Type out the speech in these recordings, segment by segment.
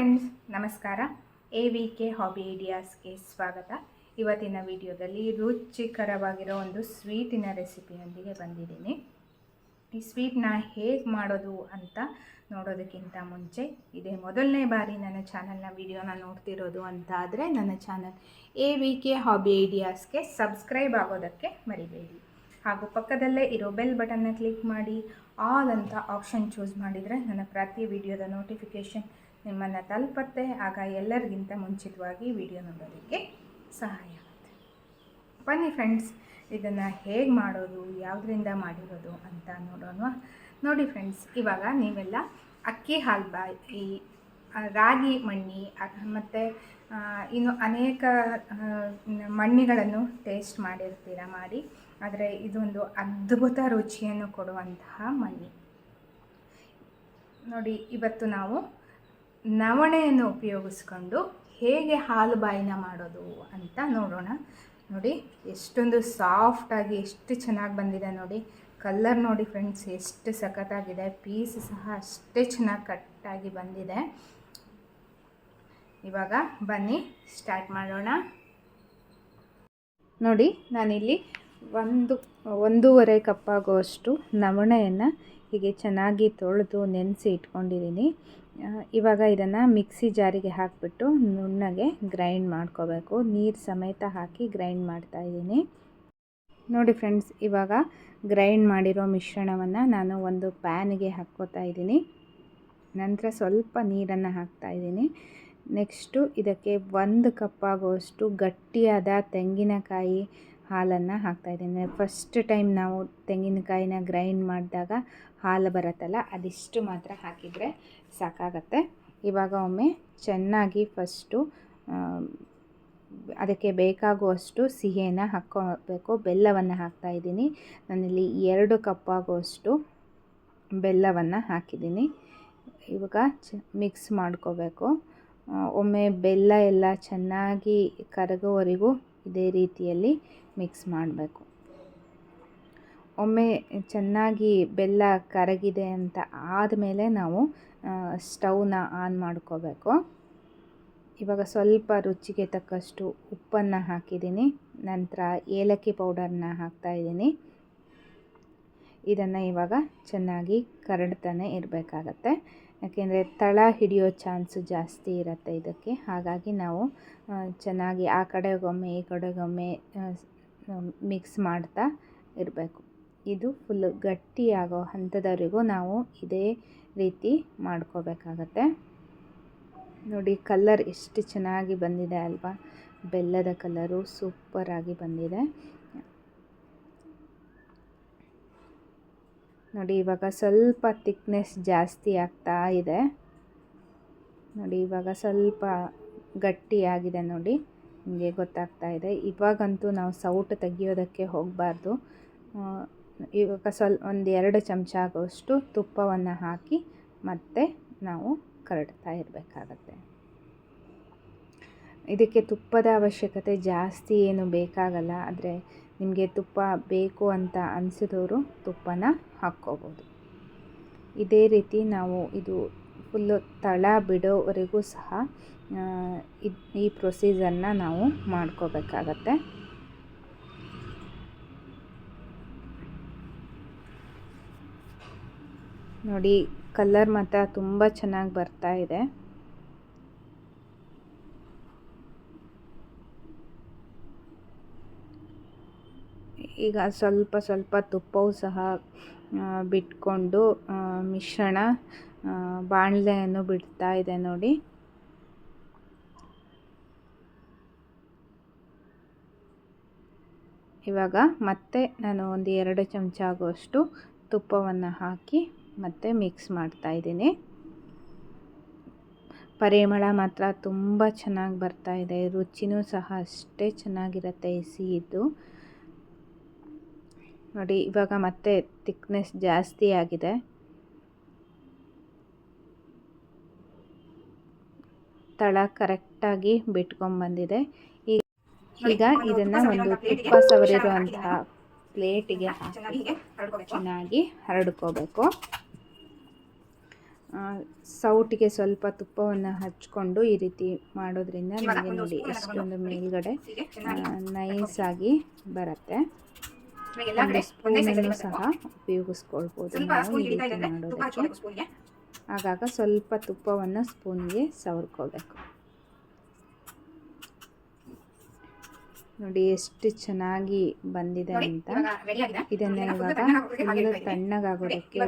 Friends ನಮಸ್ಕಾರ. A V K hobby ಐಡಿಯಾಸ್ಗೆ ಸ್ವಾಗತ. ಇವತ್ತಿನ ವಿಡಿಯೋದಲ್ಲಿ ರುಚಿಕರವಾಗಿರೋ ಒಂದು ಸ್ವೀಟಿನ ರೆಸಿಪಿಯೊಂದಿಗೆ ಬಂದಿದ್ದೀನಿ. ಈ ಸ್ವೀಟ್ನ ಹೇಗೆ ಮಾಡೋದು ಅಂತ ನೋಡೋದಕ್ಕಿಂತ ಮುಂಚೆ ಇದೇ ಮೊದಲನೇ ಬಾರಿ ನನ್ನ ಚಾನಲ್ನ ವಿಡಿಯೋನ ನೋಡ್ತಿರೋದು ಅಂತಾದರೆ ನನ್ನ channel A V K hobby ಐಡಿಯಾಸ್ಗೆ subscribe ಆಗೋದಕ್ಕೆ ಮರಿಬೇಡಿ. ಹಾಗೂ ಪಕ್ಕದಲ್ಲೇ ಇರೋ ಬೆಲ್ ಬಟನ್ನ ಕ್ಲಿಕ್ ಮಾಡಿ ಆಲ್ ಅಂತ ಆಪ್ಷನ್ ಚೂಸ್ ಮಾಡಿದರೆ ನನ್ನ ಪ್ರತಿ ವಿಡಿಯೋದ ನೋಟಿಫಿಕೇಷನ್ ನಿಮ್ಮನ್ನು ತಲುಪತ್ತೆ. ಆಗ ಎಲ್ಲರಿಗಿಂತ ಮುಂಚಿತವಾಗಿ ವಿಡಿಯೋ ನೋಡೋದಕ್ಕೆ ಸಹಾಯ ಆಗುತ್ತೆ. ಬನ್ನಿ ಫ್ರೆಂಡ್ಸ್ ಇದನ್ನು ಹೇಗೆ ಮಾಡೋದು, ಯಾವುದರಿಂದ ಮಾಡಿರೋದು ಅಂತ ನೋಡೋಣ. ನೋಡಿ ಫ್ರೆಂಡ್ಸ್ ಇವಾಗ ನೀವೆಲ್ಲ ಅಕ್ಕಿ, ಹಾಲ್ಬಾಯಿ ಈ ರಾಗಿ, ಮಣ್ಣಿ ಮತ್ತು ಇನ್ನು ಅನೇಕ ಮಣ್ಣಿಗಳನ್ನು ಟೇಸ್ಟ್ ಮಾಡಿರ್ತೀರ, ಮಾಡಿ. ಆದರೆ ಇದೊಂದು ಅದ್ಭುತ ರುಚಿಯನ್ನು ಕೊಡುವಂತಹ ಮಣ್ಣಿ. ನೋಡಿ, ಇವತ್ತು ನಾವು ನವಣೆಯನ್ನು ಉಪಯೋಗಿಸ್ಕೊಂಡು ಹೇಗೆ ಹಾಲು ಬಾಯಿನ ಮಾಡೋದು ಅಂತ ನೋಡೋಣ. ನೋಡಿ, ಎಷ್ಟೊಂದು ಸಾಫ್ಟಾಗಿ ಎಷ್ಟು ಚೆನ್ನಾಗಿ ಬಂದಿದೆ ನೋಡಿ. ಕಲ್ಲರ್ ನೋಡಿ ಫ್ರೆಂಡ್ಸ್ ಎಷ್ಟು ಸಖತ್ತಾಗಿದೆ. ಪೀಸ್ ಸಹ ಅಷ್ಟೇ ಚೆನ್ನಾಗಿ ಕಟ್ಟಾಗಿ ಬಂದಿದೆ. ಇವಾಗ ಬನ್ನಿ ಸ್ಟಾರ್ಟ್ ಮಾಡೋಣ. ನೋಡಿ, ನಾನಿಲ್ಲಿ ಒಂದು, ಒಂದೂವರೆ ಕಪ್ಪಾಗುವಷ್ಟು ನವಣೆಯನ್ನು ಹೀಗೆ ಚೆನ್ನಾಗಿ ತೊಳೆದು ನೆನೆಸಿ ಇಟ್ಕೊಂಡಿದ್ದೀನಿ. ಇವಾಗ ಇದನ್ನು ಮಿಕ್ಸಿ ಜಾರಿಗೆ ಹಾಕಿಬಿಟ್ಟು ನುಣ್ಣಗೆ ಗ್ರೈಂಡ್ ಮಾಡ್ಕೋಬೇಕು. ನೀರು ಸಮೇತ ಹಾಕಿ ಗ್ರೈಂಡ್ ಮಾಡ್ತಾ ಇದ್ದೀನಿ. ನೋಡಿ ಫ್ರೆಂಡ್ಸ್, ಇವಾಗ ಗ್ರೈಂಡ್ ಮಾಡಿರೋ ಮಿಶ್ರಣವನ್ನು ನಾನು ಒಂದು ಪ್ಯಾನಿಗೆ ಹಾಕ್ಕೋತಾ ಇದ್ದೀನಿ. ನಂತರ ಸ್ವಲ್ಪ ನೀರನ್ನು ಹಾಕ್ತಾ ಇದ್ದೀನಿ. ನೆಕ್ಸ್ಟು ಇದಕ್ಕೆ ಒಂದು ಕಪ್ ಆಗುವಷ್ಟು ಗಟ್ಟಿಯಾದ ತೆಂಗಿನಕಾಯಿ ಹಾಲನ್ನು ಹಾಕ್ತಾಯಿದ್ದೀನಿ ಫಸ್ಟ್ ಟೈಮ್ ನಾವು ತೆಂಗಿನಕಾಯಿನ ಗ್ರೈಂಡ್ ಮಾಡಿದಾಗ ಹಾಲು ಬರುತ್ತಲ್ಲ, ಅದಿಷ್ಟು ಮಾತ್ರ ಹಾಕಿದರೆ ಸಾಕಾಗತ್ತೆ. ಇವಾಗ ಒಮ್ಮೆ ಚೆನ್ನಾಗಿ ಫಸ್ಟು ಅದಕ್ಕೆ ಬೇಕಾಗುವಷ್ಟು ಸಿಹಿಯನ್ನು ಹಾಕ್ಕೋಬೇಕು. ಬೆಲ್ಲವನ್ನು ಹಾಕ್ತಾಯಿದ್ದೀನಿ ನಾನಿಲ್ಲಿ ಎರಡು ಕಪ್ ಆಗುವಷ್ಟು ಬೆಲ್ಲವನ್ನು ಹಾಕಿದ್ದೀನಿ. ಇವಾಗ ಚ ಮಿಕ್ಸ್ ಮಾಡ್ಕೋಬೇಕು. ಒಮ್ಮೆ ಬೆಲ್ಲ ಎಲ್ಲ ಚೆನ್ನಾಗಿ ಕರಗೋವರೆಗೂ ಇದೇ ರೀತಿಯಲ್ಲಿ ಮಿಕ್ಸ್ ಮಾಡಬೇಕು. ಒಮ್ಮೆ ಚೆನ್ನಾಗಿ ಬೆಲ್ಲ ಕರಗಿದೆ ಅಂತ ಆದಮೇಲೆ ನಾವು ಸ್ಟವ್ನ ಆನ್ ಮಾಡ್ಕೋಬೇಕು. ಇವಾಗ ಸ್ವಲ್ಪ ರುಚಿಗೆ ತಕ್ಕಷ್ಟು ಉಪ್ಪನ್ನು ಹಾಕಿದ್ದೀನಿ. ನಂತರ ಏಲಕ್ಕಿ ಪೌಡರ್ನ ಹಾಕ್ತಾಯಿದ್ದೀನಿ ಇದನ್ನು ಇವಾಗ ಚೆನ್ನಾಗಿ ಕರಡ್ತಾನೆ ಇರಬೇಕಾಗತ್ತೆ. ಯಾಕೆಂದರೆ ತಳ ಹಿಡಿಯೋ ಚಾನ್ಸು ಜಾಸ್ತಿ ಇರುತ್ತೆ ಇದಕ್ಕೆ. ಹಾಗಾಗಿ ನಾವು ಚೆನ್ನಾಗಿ ಆ ಕಡೆಗೊಮ್ಮೆ ಈ ಕಡೆಗೊಮ್ಮೆ ಮಿಕ್ಸ್ ಮಾಡ್ತಾ ಇರಬೇಕು. ಇದು ಫುಲ್ ಗಟ್ಟಿಯಾಗೋ ಹಂತದವರೆಗೂ ನಾವು ಇದೇ ರೀತಿ ಮಾಡ್ಕೋಬೇಕಾಗತ್ತೆ. ನೋಡಿ ಕಲ್ಲರ್ ಎಷ್ಟು ಚೆನ್ನಾಗಿ ಬಂದಿದೆ ಅಲ್ವಾ? ಬೆಲ್ಲದ ಕಲ್ಲರು ಸೂಪರಾಗಿ ಬಂದಿದೆ. ನೋಡಿ, ಇವಾಗ ಸ್ವಲ್ಪ ತಿಕ್ನೆಸ್ ಜಾಸ್ತಿ ಆಗ್ತಾ ಇದೆ. ನೋಡಿ, ಇವಾಗ ಸ್ವಲ್ಪ ಗಟ್ಟಿಯಾಗಿದೆ ನೋಡಿ. ನಿಮಗೆ ಗೊತ್ತಾಗ್ತಾ ಇದೆ. ಇವಾಗಂತೂ ನಾವು ಸೌಟು ತೆಗಿಯೋದಕ್ಕೆ ಹೋಗಬಾರ್ದು. ಇವಾಗ ಸ್ವಲ್ಪ ಒಂದು ಎರಡು ಚಮಚ ಆಗುವಷ್ಟು ತುಪ್ಪವನ್ನು ಹಾಕಿ ಮತ್ತೆ ನಾವು ಕರಡ್ತಾ ಇರಬೇಕಾಗತ್ತೆ. ಇದಕ್ಕೆ ತುಪ್ಪದ ಅವಶ್ಯಕತೆ ಜಾಸ್ತಿ ಏನು ಬೇಕಾಗಲ್ಲ, ಆದರೆ ನಿಮಗೆ ತುಪ್ಪ ಬೇಕು ಅಂತ ಅನಿಸಿದವರು ತುಪ್ಪನ ಹಾಕ್ಕೋಬೋದು. ಇದೇ ರೀತಿ ನಾವು ಇದು ಫುಲ್ಲು ತಳ ಬಿಡೋವರೆಗೂ ಸಹ ಈ ಪ್ರೊಸೀಜರ್ನ ನಾವು ಮಾಡ್ಕೋಬೇಕಾಗತ್ತೆ. ನೋಡಿ, ಕಲರ್ ಮಾತ್ರ ತುಂಬ ಚೆನ್ನಾಗಿ ಬರ್ತಾ ಇದೆ. ಈಗ ಸ್ವಲ್ಪ ಸ್ವಲ್ಪ ತುಪ್ಪವು ಸಹ ಬಿಟ್ಕೊಂಡು ಮಿಶ್ರಣ ಬಾಣಲೆಯನ್ನು ಬಿಡ್ತಾ ಇದೆ ನೋಡಿ. ಇವಾಗ ಮತ್ತೆ ನಾನು ಒಂದು ಎರಡು ಚಮಚ ಆಗುವಷ್ಟು ತುಪ್ಪವನ್ನು ಹಾಕಿ ಮತ್ತೆ ಮಿಕ್ಸ್ ಮಾಡ್ತಾ ಇದ್ದೀನಿ. ಪರಿಮಳ ಮಾತ್ರ ತುಂಬ ಚೆನ್ನಾಗಿ ಬರ್ತಾ ಇದೆ. ರುಚಿನೂ ಸಹ ಅಷ್ಟೇ ಚೆನ್ನಾಗಿರುತ್ತೆ ಈ ಸಿಹಿದ್ದು ನೋಡಿ ಇವಾಗ ಮತ್ತೆ ತಿಕ್ನೆಸ್ ಜಾಸ್ತಿ ಆಗಿದೆ. ತಳ ಕರೆಕ್ಟಾಗಿ ಬಿಟ್ಕೊಂಡ್ಬಂದಿದೆ ಬಂದಿದೆ ಈಗ ಇದನ್ನು ಒಂದು ತುಪ್ಪ ಸವರಿರುವಂತಹ ಪ್ಲೇಟಿಗೆ ಹಾಕಿ ಚೆನ್ನಾಗಿ ಹರಡ್ಕೋಬೇಕು. ಸೌಟಿಗೆ ಸ್ವಲ್ಪ ತುಪ್ಪವನ್ನು ಹಚ್ಕೊಂಡು ಈ ರೀತಿ ಮಾಡೋದ್ರಿಂದ ನಮಗೆ ನೋಡಿ ಎಷ್ಟೊಂದು ಮೇಲ್ಗಡೆ ನೈಸಾಗಿ ಬರುತ್ತೆ. ಸ್ಪೂನನ್ನು ಸಹ ಉಪಯೋಗಿಸ್ಕೊಳ್ಬೋದು ನಾವು ಈ ರೀತಿ ಮಾಡೋದಕ್ಕೆ. ಆಗಾಗ ಸ್ವಲ್ಪ ತುಪ್ಪವನ್ನು ಸ್ಪೂನ್ಗೆ ಸವರ್ಕೋಬೇಕು. ನೋಡಿ ಎಷ್ಟು ಚೆನ್ನಾಗಿ ಬಂದಿದೆ ಅಂತ. ಇದನ್ನ ಇವಾಗ ಫುಲ್ ತಣ್ಣಗಾಗೋದಕ್ಕೆ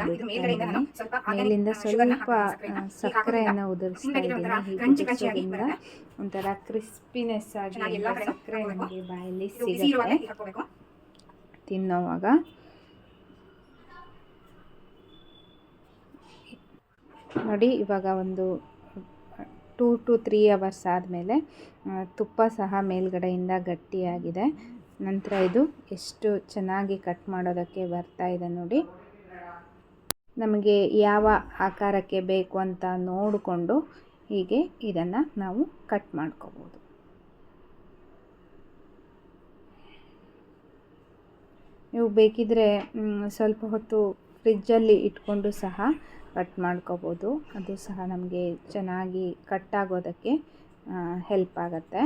ಮೇಲಿಂದ ಸ್ವಲ್ಪ ಸಕ್ಕರೆಯನ್ನ ಸಕ್ಕರೆಯನ್ನು ಉದುರಿಸ್ತಾ ಇದ್ದೀನಿ ಹೀಗೆ ಉದುರಿಸೋದ್ರಿಂದ ಒಂಥರ ಕ್ರಿಸ್ಪಿನೆಸ್ ಆಗಿ ಸಕ್ಕರೆ ನಮಗೆ ಬಾಯಲ್ಲಿ ಸಿಗುತ್ತೆ. ತಿನ್ನೋವಾಗ. ನೋಡಿ ಇವಾಗ ಒಂದು ಟೂ ಟು ತ್ರೀ ಅವರ್ಸ್ ಆದಮೇಲೆ ತುಪ್ಪ ಸಹ ಮೇಲ್ಗಡೆಯಿಂದ ಗಟ್ಟಿಯಾಗಿದೆ. ನಂತರ ಇದು ಎಷ್ಟು ಚೆನ್ನಾಗಿ ಕಟ್ ಮಾಡೋದಕ್ಕೆ ಬರ್ತಾ ಇದೆ ನೋಡಿ. ನಮಗೆ ಯಾವ ಆಕಾರಕ್ಕೆ ಬೇಕು ಅಂತ ನೋಡಿಕೊಂಡು ಹೀಗೆ ಇದನ್ನು ನಾವು ಕಟ್ ಮಾಡ್ಕೋಬೋದು. ನೀವು ಬೇಕಿದ್ರೆ ಸ್ವಲ್ಪ ಹೊತ್ತು ಫ್ರಿಜ್ಜಲ್ಲಿ ಇಟ್ಕೊಂಡು ಸಹ ಕಟ್ ಮಾಡ್ಕೋಬೋದು. ಅದು ಸಹ ನಮಗೆ ಚೆನ್ನಾಗಿ ಕಟ್ ಆಗೋದಕ್ಕೆ ಹೆಲ್ಪ್ ಆಗುತ್ತೆ.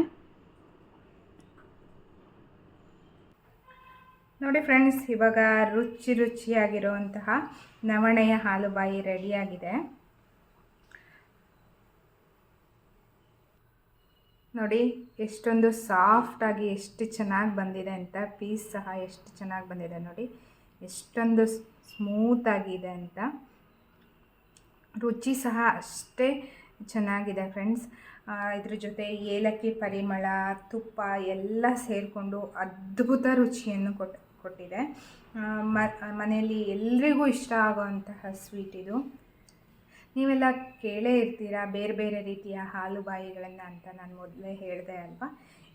ನೋಡಿ ಫ್ರೆಂಡ್ಸ್ ಇವಾಗ ರುಚಿ ರುಚಿಯಾಗಿರುವಂತಹ ನವಣೆಯ ಹಾಲುಬಾಯಿ ರೆಡಿಯಾಗಿದೆ ನೋಡಿ ಎಷ್ಟೊಂದು ಸಾಫ್ಟಾಗಿ ಎಷ್ಟು ಚೆನ್ನಾಗಿ ಬಂದಿದೆ ಅಂತ ಪೀಸ್ ಸಹ ಎಷ್ಟು ಚೆನ್ನಾಗಿ ಬಂದಿದೆ ನೋಡಿ. ಎಷ್ಟೊಂದು ಸ್ಮೂತಾಗಿದೆ ಅಂತ. ರುಚಿ ಸಹ ಅಷ್ಟೇ ಚೆನ್ನಾಗಿದೆ ಫ್ರೆಂಡ್ಸ್. ಇದ್ರ ಜೊತೆ ಏಲಕ್ಕಿ ಪರಿಮಳ, ತುಪ್ಪ ಎಲ್ಲ ಸೇರಿಕೊಂಡು ಅದ್ಭುತ ರುಚಿಯನ್ನು ಕೊಟ್ಟು ಕೊಟ್ಟಿದೆ. ಮನೆಯಲ್ಲಿ ಎಲ್ರಿಗೂ ಇಷ್ಟ ಆಗುವಂತಹ ಸ್ವೀಟ್ ಇದು. ನೀವೆಲ್ಲ ಕೇಳೇ ಇರ್ತೀರಾ ಬೇರೆ ಬೇರೆ ರೀತಿಯ ಹಾಲುಬಾಯಿಗಳನ್ನು ಅಂತ ನಾನು ಮೊದಲೇ ಹೇಳಿದೆ ಅಲ್ವಾ?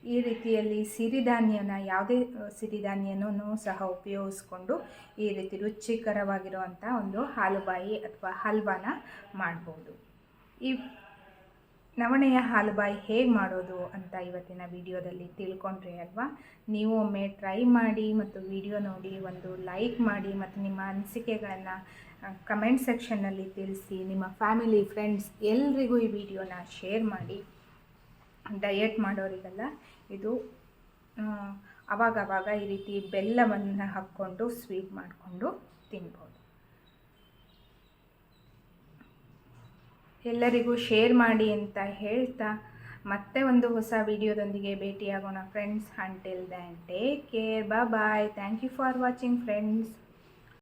ಈ ರೀತಿಯಲ್ಲಿ ಸಿರಿಧಾನ್ಯನ, ಯಾವುದೇ ಸಿರಿಧಾನ್ಯನೂ ಸಹ ಉಪಯೋಗಿಸ್ಕೊಂಡು ಈ ರೀತಿ ರುಚಿಕರವಾಗಿರುವಂಥ ಒಂದು ಹಾಲುಬಾಯಿ ಅಥವಾ ಹಲ್ವಾನ ಮಾಡ್ಬೋದು. ಈ ನವಣೆಯ ಹಾಲುಬಾಯಿ ಹೇಗೆ ಮಾಡೋದು ಅಂತ ಇವತ್ತಿನ ವಿಡಿಯೋದಲ್ಲಿ ತಿಳ್ಕೊಂಡ್ರಿ ಅಲ್ವಾ? ನೀವು ಒಮ್ಮೆ ಟ್ರೈ ಮಾಡಿ ಮತ್ತು ವಿಡಿಯೋ ನೋಡಿ ಒಂದು ಲೈಕ್ ಮಾಡಿ ಮತ್ತು ನಿಮ್ಮ ಅನಿಸಿಕೆಗಳನ್ನು ಕಮೆಂಟ್ ಸೆಕ್ಷನ್ನಲ್ಲಿ ತಿಳಿಸಿ, ನಿಮ್ಮ ಫ್ಯಾಮಿಲಿ, ಫ್ರೆಂಡ್ಸ್ ಎಲ್ರಿಗೂ ಈ ವಿಡಿಯೋನ ಶೇರ್ ಮಾಡಿ. ಡಯಟ್ ಮಾಡೋರಿಗೆಲ್ಲ ಇದು ಅವಾಗವಾಗ ಈ ರೀತಿ ಬೆಲ್ಲವನ್ನು ಹಾಕ್ಕೊಂಡು ಸ್ವೀಟ್ ಮಾಡಿಕೊಂಡು ತಿನ್ಬೋದು. ಎಲ್ಲರಿಗೂ ಶೇರ್ ಮಾಡಿ ಅಂತ ಹೇಳ್ತಾ ಮತ್ತೆ ಒಂದು ಹೊಸ ವಿಡಿಯೋದೊಂದಿಗೆ ಭೇಟಿಯಾಗೋಣ friends until then take care bye bye thank you for watching friends